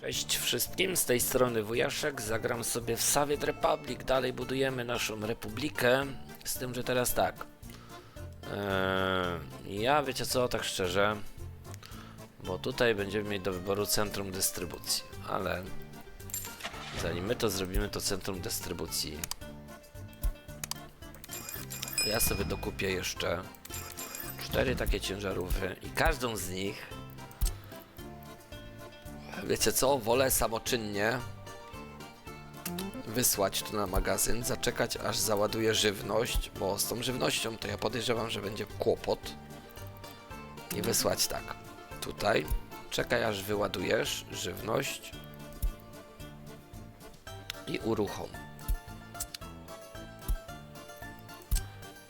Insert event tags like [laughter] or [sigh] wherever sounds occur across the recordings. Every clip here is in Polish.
Cześć wszystkim, z tej strony Wujaszek, zagram sobie w Soviet Republic, dalej budujemy naszą republikę, z tym, że teraz tak. Eee, ja wiecie co, tak szczerze, bo tutaj będziemy mieć do wyboru centrum dystrybucji, ale zanim my to zrobimy, to centrum dystrybucji, to ja sobie dokupię jeszcze cztery takie ciężarówki i każdą z nich Wiecie co? Wolę samoczynnie wysłać tu na magazyn, zaczekać aż załaduje żywność, bo z tą żywnością to ja podejrzewam, że będzie kłopot. I wysłać tak. Tutaj czekaj aż wyładujesz żywność i uruchom.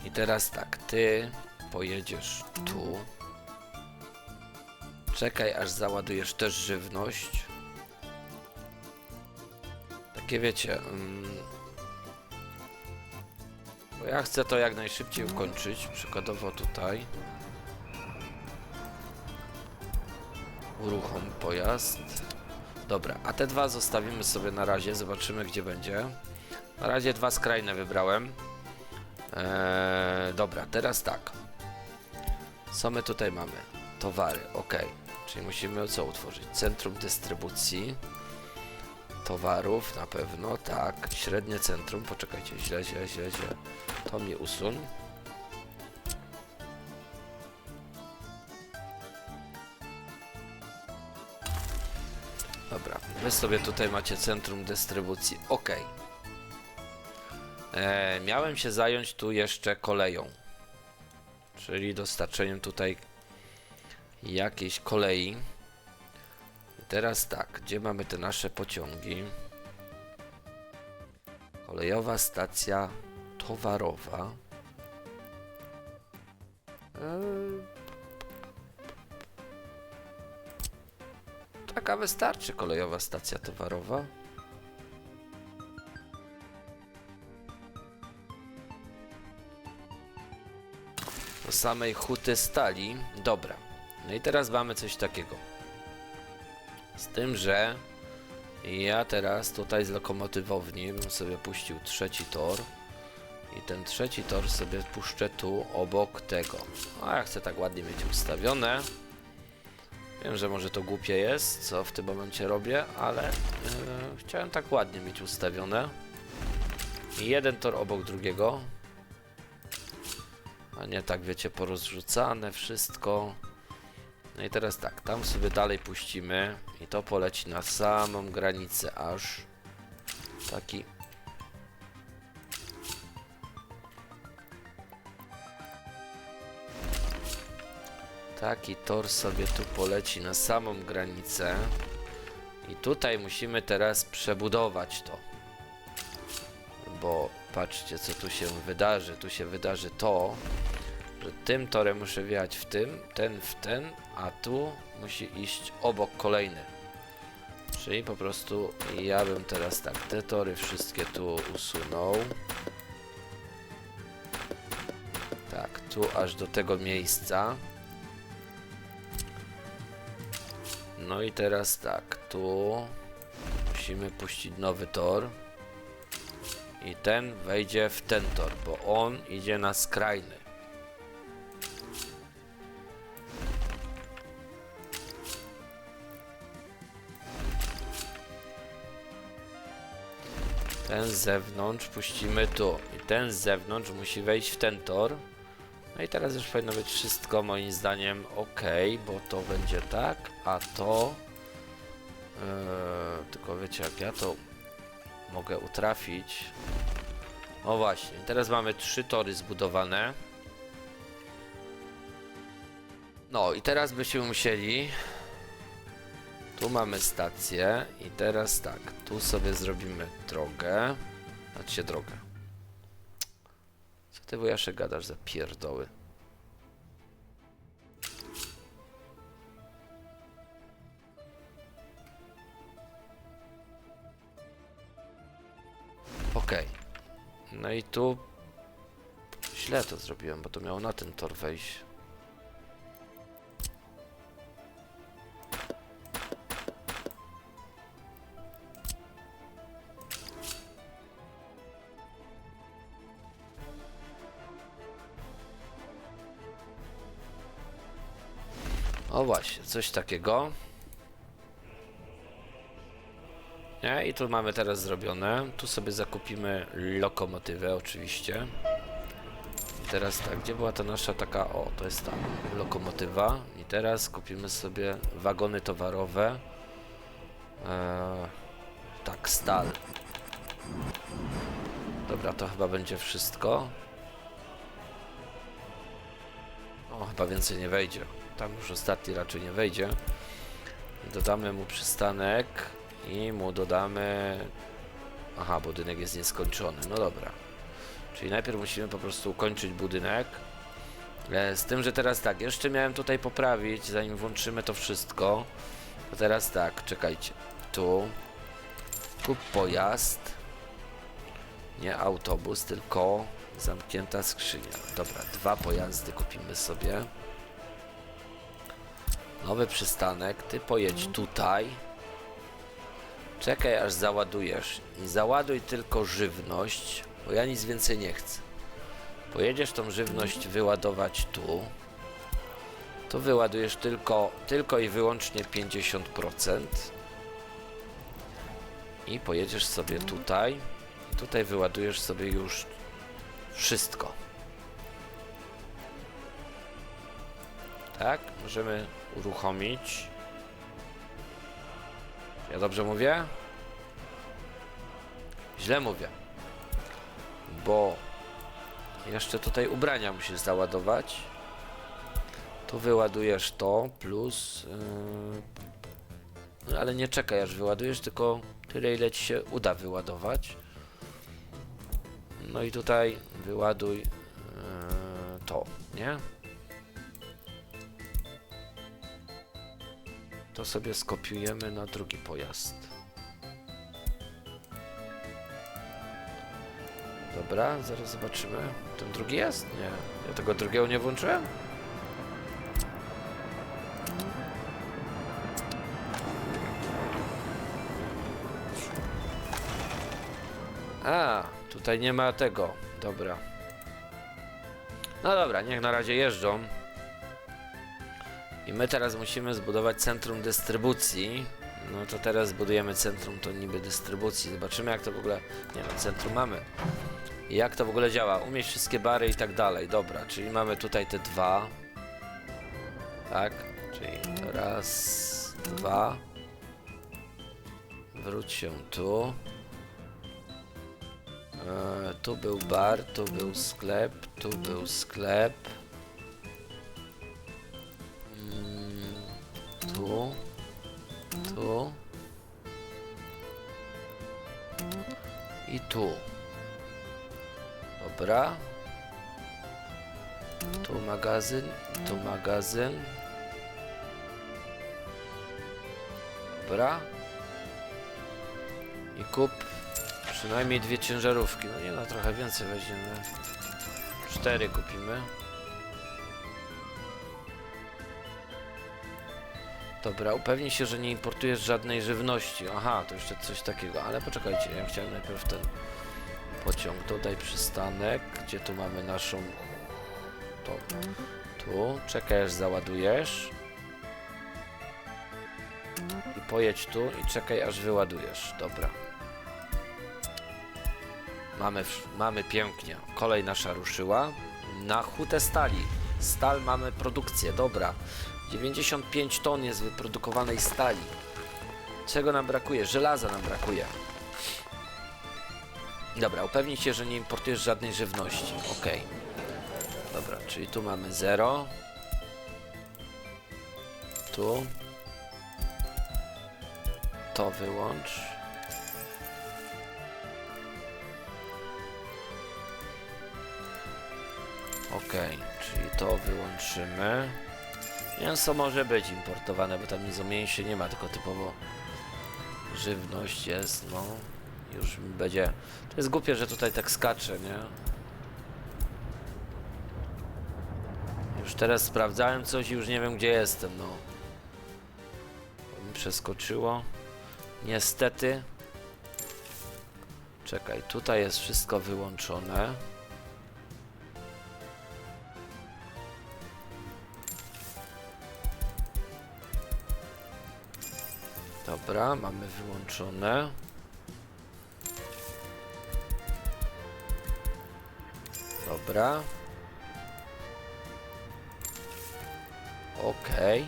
I teraz tak, ty pojedziesz tu. Czekaj, aż załadujesz też żywność. Takie wiecie. Mm, bo ja chcę to jak najszybciej ukończyć. Przykładowo tutaj. Uruchom pojazd. Dobra, a te dwa zostawimy sobie na razie. Zobaczymy, gdzie będzie. Na razie dwa skrajne wybrałem. Eee, dobra, teraz tak. Co my tutaj mamy? Towary, ok. Czyli musimy co utworzyć? Centrum dystrybucji towarów na pewno, tak. Średnie centrum, poczekajcie, źle, źle, źle, źle. To mi usuń. Dobra, wy sobie tutaj macie centrum dystrybucji, ok. E, miałem się zająć tu jeszcze koleją, czyli dostarczeniem tutaj jakiejś kolei. Teraz tak, gdzie mamy te nasze pociągi? Kolejowa stacja towarowa. Eee, Taka wystarczy kolejowa stacja towarowa. Do samej huty stali. Dobra. No i teraz mamy coś takiego. Z tym, że ja teraz tutaj z lokomotywowni bym sobie puścił trzeci tor. I ten trzeci tor sobie puszczę tu obok tego. A ja chcę tak ładnie mieć ustawione. Wiem, że może to głupie jest, co w tym momencie robię, ale yy, chciałem tak ładnie mieć ustawione. I jeden tor obok drugiego. A nie tak, wiecie, porozrzucane wszystko. No i teraz tak, tam sobie dalej puścimy i to poleci na samą granicę aż taki taki tor sobie tu poleci na samą granicę. I tutaj musimy teraz przebudować to. Bo patrzcie co tu się wydarzy. Tu się wydarzy to tym torem muszę wjechać w tym, ten w ten, a tu musi iść obok kolejny. Czyli po prostu ja bym teraz tak, te tory wszystkie tu usunął. Tak, tu aż do tego miejsca. No i teraz tak, tu musimy puścić nowy tor. I ten wejdzie w ten tor, bo on idzie na skrajny. Ten z zewnątrz puścimy tu. I ten z zewnątrz musi wejść w ten tor. No i teraz już powinno być wszystko moim zdaniem ok, bo to będzie tak, a to... Yy, tylko wiecie jak ja to mogę utrafić. O właśnie, teraz mamy trzy tory zbudowane. No i teraz byśmy musieli tu mamy stację i teraz tak, tu sobie zrobimy drogę. Znaczy drogę. Co ty wujaszek gadasz za pierdoły? Okej. No i tu źle to zrobiłem, bo to miało na ten tor wejść. Właśnie, coś takiego. Nie, i tu mamy teraz zrobione. Tu sobie zakupimy lokomotywę oczywiście. I teraz tak, gdzie była ta nasza taka, o, to jest ta lokomotywa. I teraz kupimy sobie wagony towarowe. Eee, tak, stal. Dobra, to chyba będzie wszystko. O, chyba więcej nie wejdzie. Tam już ostatni raczej nie wejdzie. Dodamy mu przystanek i mu dodamy... Aha, budynek jest nieskończony. No dobra. Czyli najpierw musimy po prostu ukończyć budynek. E, Z tym, że teraz tak, jeszcze miałem tutaj poprawić, zanim włączymy to wszystko. To teraz tak, czekajcie. Tu. Kup pojazd. Nie autobus, tylko zamknięta skrzynia. Dobra, dwa pojazdy kupimy sobie. Nowy przystanek. Ty pojedź tutaj. Czekaj aż załadujesz. I załaduj tylko żywność, bo ja nic więcej nie chcę. Pojedziesz tą żywność wyładować tu. Tu wyładujesz tylko, tylko i wyłącznie 50%. I pojedziesz sobie tutaj. I tutaj wyładujesz sobie już wszystko. Tak, możemy uruchomić. Ja dobrze mówię? Źle mówię. Bo jeszcze tutaj ubrania musisz załadować. Tu wyładujesz to plus. Yy, ale nie czekaj aż wyładujesz, tylko tyle ile ci się uda wyładować. No i tutaj wyładuj yy, to, nie? To sobie skopiujemy na drugi pojazd. Dobra, zaraz zobaczymy. Ten drugi jest? Nie. Ja tego drugiego nie włączyłem? A, tutaj nie ma tego. Dobra. No dobra, niech na razie jeżdżą. I my teraz musimy zbudować centrum dystrybucji. No to teraz zbudujemy centrum to niby dystrybucji. Zobaczymy jak to w ogóle... Nie no, centrum mamy. Jak to w ogóle działa. Umieść wszystkie bary i tak dalej. Dobra, czyli mamy tutaj te dwa. Tak, czyli raz, dwa. Wróć się tu. E, tu był bar, tu był sklep, tu był sklep. I tu. Dobra. Tu magazyn, tu magazyn. Dobra. I kup przynajmniej dwie ciężarówki. No nie no, trochę więcej weźmiemy. Cztery kupimy. Dobra, upewnij się, że nie importujesz żadnej żywności. Aha, to jeszcze coś takiego, ale poczekajcie, ja chciałem najpierw ten pociąg. Dodaj przystanek, gdzie tu mamy naszą... To, tu, czekaj aż załadujesz. I pojedź tu i czekaj aż wyładujesz. Dobra. Mamy, mamy pięknie. Kolej nasza ruszyła. Na hutę stali. Stal mamy produkcję, dobra. 95 ton jest wyprodukowanej stali. Czego nam brakuje? Żelaza nam brakuje. Dobra, upewnij się, że nie importujesz żadnej żywności. Ok. Dobra, czyli tu mamy 0. Tu. To wyłącz. Ok, czyli to wyłączymy. Mięso może być importowane, bo tam nic o mięsie nie ma, tylko typowo żywność jest, no. Już będzie... To jest głupie, że tutaj tak skacze, nie? Już teraz sprawdzałem coś i już nie wiem, gdzie jestem, no. To mi przeskoczyło. Niestety. Czekaj, tutaj jest wszystko wyłączone. Dobra, mamy wyłączone. Dobra. Okej.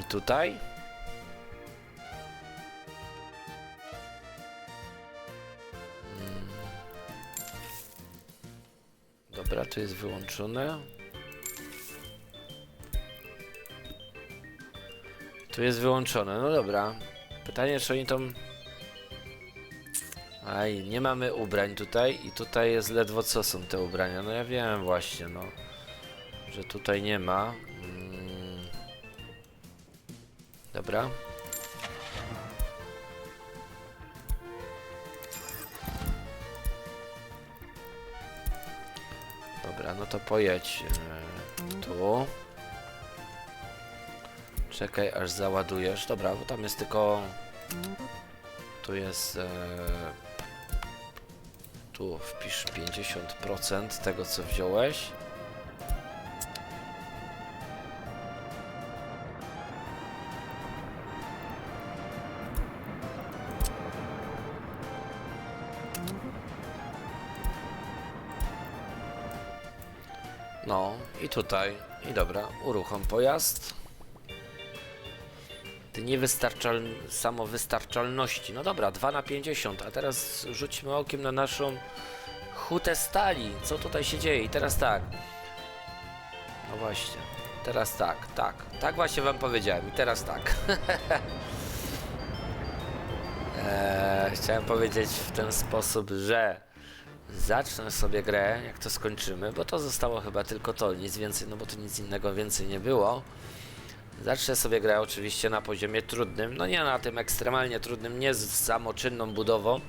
I tutaj? Mm. Dobra, to jest wyłączone. Tu jest wyłączone, no dobra. Pytanie, czy oni tą... Aj, nie mamy ubrań tutaj i tutaj jest ledwo co są te ubrania. No ja wiem właśnie, no. Że tutaj nie ma. Mm. Dobra. Dobra, no to pojedź e, tu. Czekaj aż załadujesz. Dobra, bo tam jest tylko... Tu jest... E... Tu wpisz 50% tego co wziąłeś. No i tutaj. I dobra, uruchom pojazd. Ty niewystarczal... samowystarczalności. No dobra, 2 na 50. A teraz rzućmy okiem na naszą hutę stali. Co tutaj się dzieje? I teraz tak. No właśnie. Teraz tak, tak. Tak właśnie wam powiedziałem. I teraz tak. [laughs] eee, chciałem powiedzieć w ten sposób, że zacznę sobie grę, jak to skończymy, bo to zostało chyba tylko to, nic więcej, no bo tu nic innego więcej nie było. Zacznę sobie grę oczywiście na poziomie trudnym, no nie na tym ekstremalnie trudnym, nie z samoczynną budową,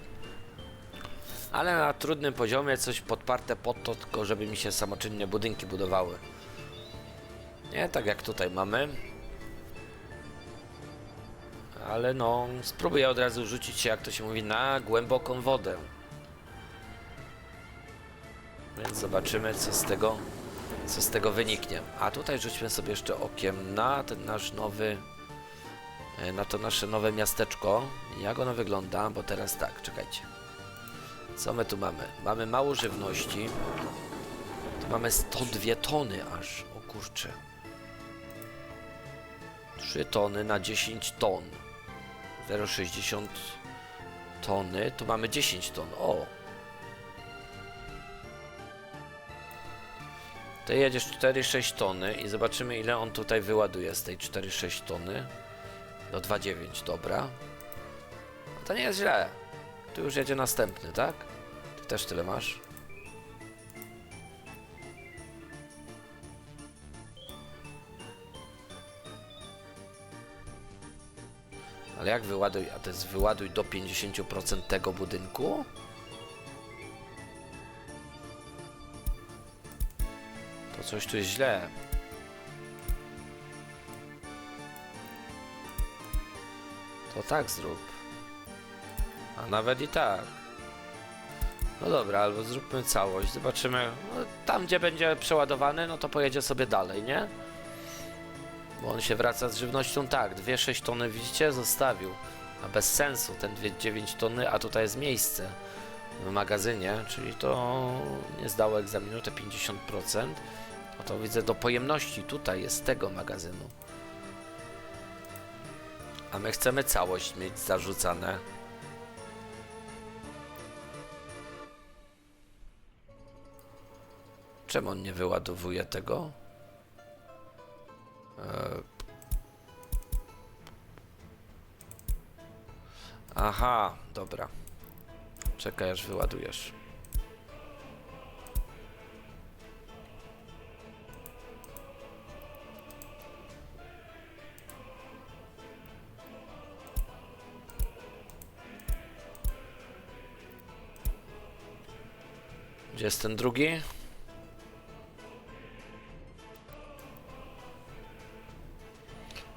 ale na trudnym poziomie coś podparte pod to, tylko żeby mi się samoczynnie budynki budowały. Nie, tak jak tutaj mamy. Ale no, spróbuję od razu rzucić się, jak to się mówi, na głęboką wodę. Więc zobaczymy, co z tego, co z tego wyniknie. A tutaj rzućmy sobie jeszcze okiem na ten nasz nowy, e, na to nasze nowe miasteczko. Jak ono wygląda, bo teraz tak, czekajcie. Co my tu mamy? Mamy mało żywności. Tu mamy 102 tony aż, o kurczę. 3 tony na 10 ton. 0,60 tony. Tu mamy 10 ton. O, To jedziesz 4,6 tony i zobaczymy ile on tutaj wyładuje z tej 4,6 tony. Do 2,9, dobra. No to nie jest źle. Tu już jedzie następny, tak? Ty też tyle masz? Ale jak wyładuj? A to jest wyładuj do 50% tego budynku? Coś tu jest źle. To tak zrób. A nawet i tak. No dobra, albo zróbmy całość. Zobaczymy. No, tam, gdzie będzie przeładowany, no to pojedzie sobie dalej, nie? Bo on się wraca z żywnością tak. 2,6 tony, widzicie? Zostawił. A bez sensu. Ten 2,9 tony, a tutaj jest miejsce w magazynie, czyli to nie zdało egzaminu te 50%. To widzę do pojemności tutaj jest tego magazynu. A my chcemy całość mieć zarzucane. Czemu on nie wyładowuje tego? Eee. Aha, dobra. Czekaj aż wyładujesz. Gdzie jest ten drugi?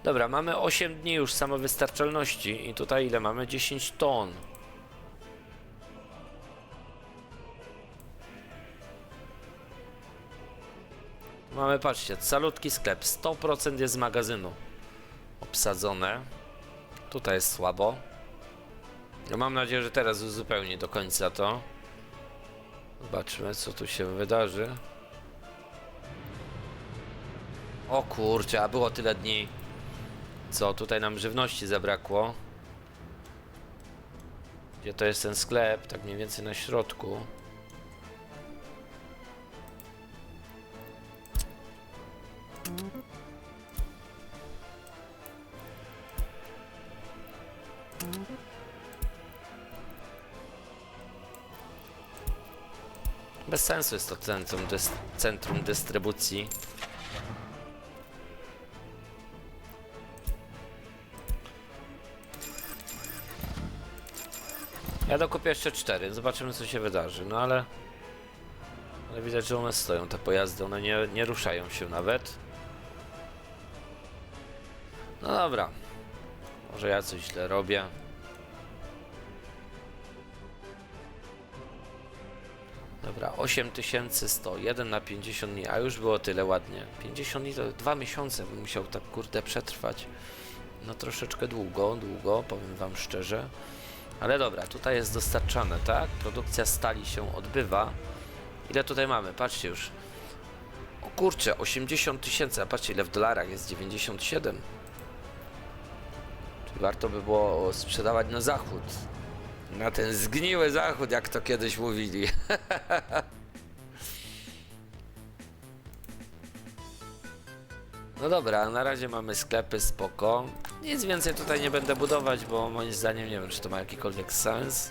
Dobra, mamy 8 dni już samowystarczalności i tutaj ile mamy? 10 ton. Mamy, patrzcie, calutki sklep, 100% jest z magazynu. obsadzone. Tutaj jest słabo. No mam nadzieję, że teraz uzupełni do końca to. Zobaczmy, co tu się wydarzy. O kurczę, a było tyle dni. Co, tutaj nam żywności zabrakło. Gdzie to jest ten sklep? Tak mniej więcej na środku. Bez sensu jest to centrum, centrum dystrybucji. Ja dokupię jeszcze cztery, zobaczymy co się wydarzy, no ale... Ale widać, że one stoją, te pojazdy, one nie, nie ruszają się nawet. No dobra. Może ja coś źle robię. Dobra, 8100, 1 na 50 dni, a już było tyle ładnie. 50 dni to dwa miesiące bym musiał tak kurde przetrwać. No troszeczkę długo, długo, powiem wam szczerze. Ale dobra, tutaj jest dostarczane, tak? Produkcja stali się odbywa. Ile tutaj mamy? Patrzcie już. O kurczę, 80 tysięcy, a patrzcie ile w dolarach jest 97. Czyli warto by było sprzedawać na zachód. Na ten zgniły zachód, jak to kiedyś mówili. [laughs] No dobra, na razie mamy sklepy, spoko. Nic więcej tutaj nie będę budować, bo moim zdaniem nie wiem, czy to ma jakikolwiek sens.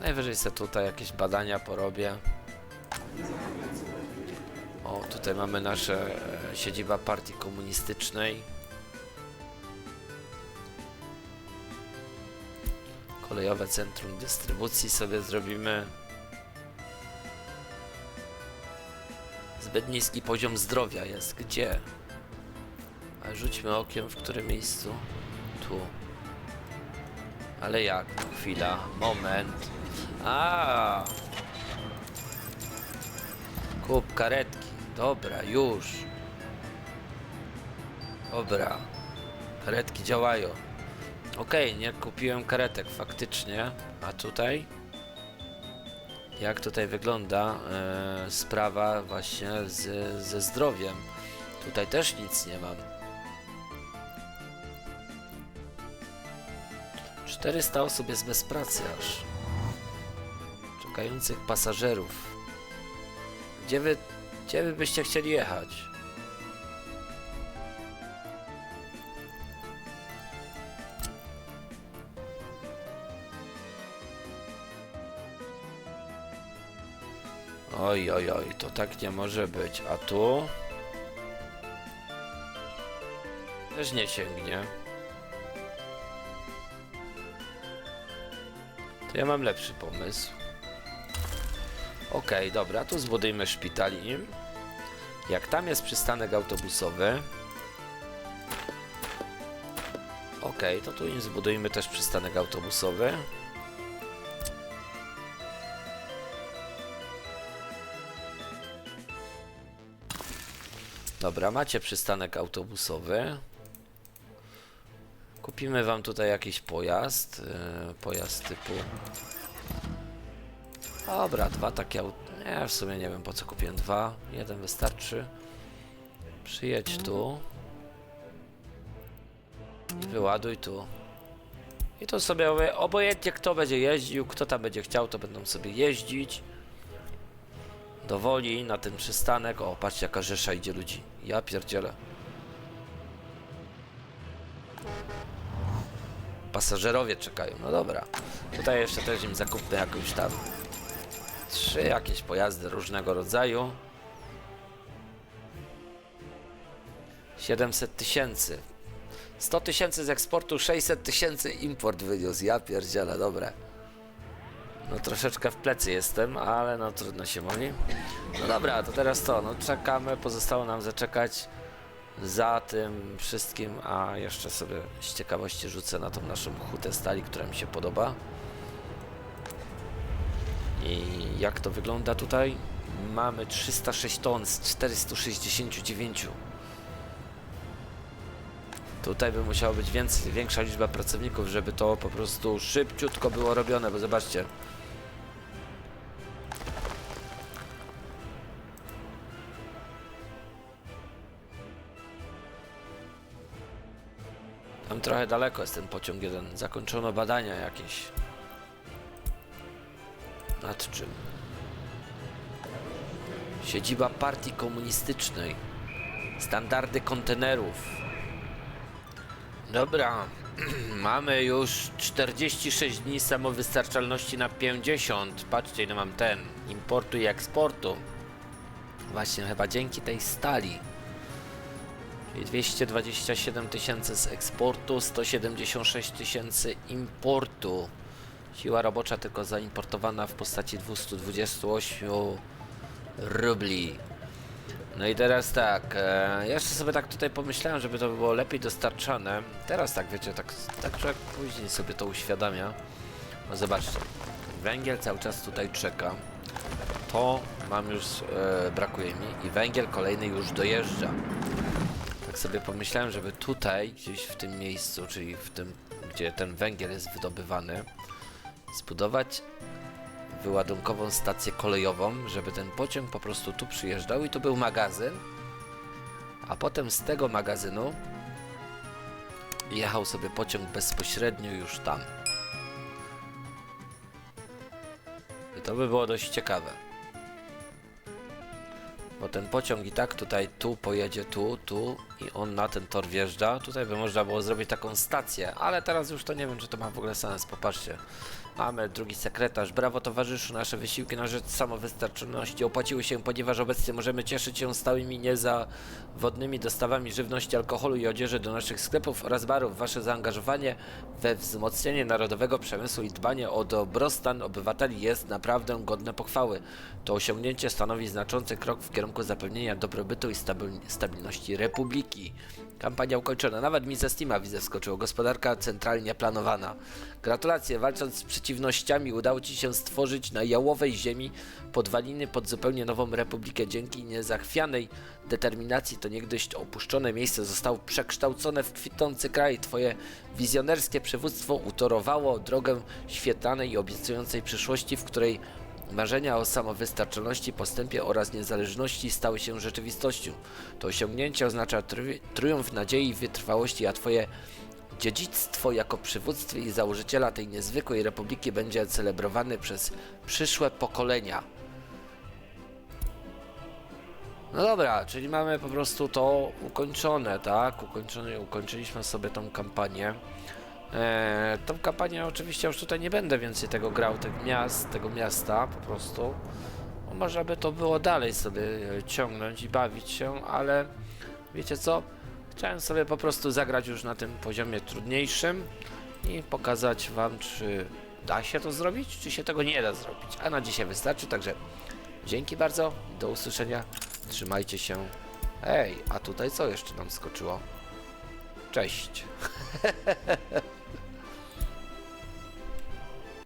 Najwyżej sobie tutaj jakieś badania porobię. O, tutaj mamy nasze e, siedziba partii komunistycznej. Kolejowe centrum dystrybucji sobie zrobimy. Zbyt niski poziom zdrowia jest. Gdzie? A rzućmy okiem w którym miejscu. Tu. Ale jak? Chwila, moment. A. Kup karetki. Dobra, już. Dobra. Karetki działają. Okej, nie kupiłem karetek faktycznie. A tutaj? Jak tutaj wygląda e, sprawa właśnie z, ze zdrowiem? Tutaj też nic nie mam. 400 osób jest bez pracy aż. Czekających pasażerów. Gdzie wy, gdzie wy byście chcieli jechać? Oj, oj, oj, to tak nie może być. A tu? Też nie sięgnie. To ja mam lepszy pomysł. Okej, dobra, tu zbudujmy szpital im. Jak tam jest przystanek autobusowy. Okej, to tu im zbudujmy też przystanek autobusowy. Dobra, macie przystanek autobusowy. Kupimy wam tutaj jakiś pojazd. Yy, pojazd typu. Dobra, dwa takie auto. Nie, w sumie nie wiem po co kupiłem dwa. Jeden wystarczy. Przyjedź tu. I wyładuj tu. I to sobie obojętnie kto będzie jeździł, kto tam będzie chciał, to będą sobie jeździć. Dowoli na ten przystanek. O, patrzcie jaka rzesza idzie ludzi. Ja pierdzielę. Pasażerowie czekają, no dobra. Tutaj jeszcze też im zakupmy jakąś tam trzy jakieś pojazdy różnego rodzaju. 700 tysięcy. 100 tysięcy z eksportu, 600 tysięcy import wyniósł. Ja pierdzielę, dobre. No troszeczkę w plecy jestem, ale no trudno się mówi. No dobra, to teraz to, no czekamy, pozostało nam zaczekać za tym wszystkim, a jeszcze sobie z ciekawości rzucę na tą naszą hutę stali, która mi się podoba. I jak to wygląda tutaj? Mamy 306 ton z 469. Tutaj by musiało być więcej, większa liczba pracowników, żeby to po prostu szybciutko było robione, bo zobaczcie. Trochę daleko jest ten pociąg jeden. Zakończono badania jakieś. Nad czym? Siedziba partii komunistycznej. Standardy kontenerów. Dobra. [clears throat] Mamy już 46 dni samowystarczalności na 50. Patrzcie, ile mam ten. Importu i eksportu. Właśnie, chyba dzięki tej stali. Czyli 227 tysięcy z eksportu, 176 tysięcy importu. Siła robocza tylko zaimportowana w postaci 228 rubli. No i teraz tak, e, jeszcze sobie tak tutaj pomyślałem, żeby to było lepiej dostarczane. Teraz tak, wiecie, tak, tak człowiek później sobie to uświadamia. No zobaczcie, węgiel cały czas tutaj czeka. To mam już, e, brakuje mi i węgiel kolejny już dojeżdża. Sobie pomyślałem, żeby tutaj, gdzieś w tym miejscu, czyli w tym, gdzie ten węgiel jest wydobywany, zbudować wyładunkową stację kolejową, żeby ten pociąg po prostu tu przyjeżdżał i tu był magazyn, a potem z tego magazynu jechał sobie pociąg bezpośrednio już tam. I to by było dość ciekawe. Bo ten pociąg i tak tutaj tu pojedzie tu, tu i on na ten tor wjeżdża. Tutaj by można było zrobić taką stację, ale teraz już to nie wiem, czy to ma w ogóle sens. Popatrzcie. Mamy drugi sekretarz. Brawo towarzyszu, nasze wysiłki na rzecz samowystarczalności opłaciły się, ponieważ obecnie możemy cieszyć się stałymi niezawodnymi dostawami żywności, alkoholu i odzieży do naszych sklepów oraz barów. Wasze zaangażowanie we wzmocnienie narodowego przemysłu i dbanie o dobrostan obywateli jest naprawdę godne pochwały. To osiągnięcie stanowi znaczący krok w kierunku zapewnienia dobrobytu i stabil- stabilności republiki. Kampania ukończona. Nawet mi ze Steama widzę wskoczyło. Gospodarka centralnie planowana. Gratulacje. Walcząc z przeciwnościami udało Ci się stworzyć na jałowej ziemi podwaliny pod zupełnie nową republikę. Dzięki niezachwianej determinacji to niegdyś opuszczone miejsce zostało przekształcone w kwitnący kraj. Twoje wizjonerskie przywództwo utorowało drogę świetlanej i obiecującej przyszłości, w której Marzenia o samowystarczalności, postępie oraz niezależności stały się rzeczywistością. To osiągnięcie oznacza tru- triumf nadziei i wytrwałości, a Twoje dziedzictwo jako przywództwa i założyciela tej niezwykłej republiki będzie celebrowane przez przyszłe pokolenia. No dobra, czyli mamy po prostu to ukończone, tak? Ukończone, ukończyliśmy sobie tą kampanię. Eee, tą kampanię oczywiście już tutaj nie będę więcej tego grał, tych miast, tego miasta po prostu. Bo można by to było dalej sobie ciągnąć i bawić się, ale wiecie co? Chciałem sobie po prostu zagrać już na tym poziomie trudniejszym i pokazać wam, czy da się to zrobić, czy się tego nie da zrobić. A na dzisiaj wystarczy, także dzięki bardzo, do usłyszenia, trzymajcie się. Ej, a tutaj co jeszcze nam skoczyło? Cześć. [laughs]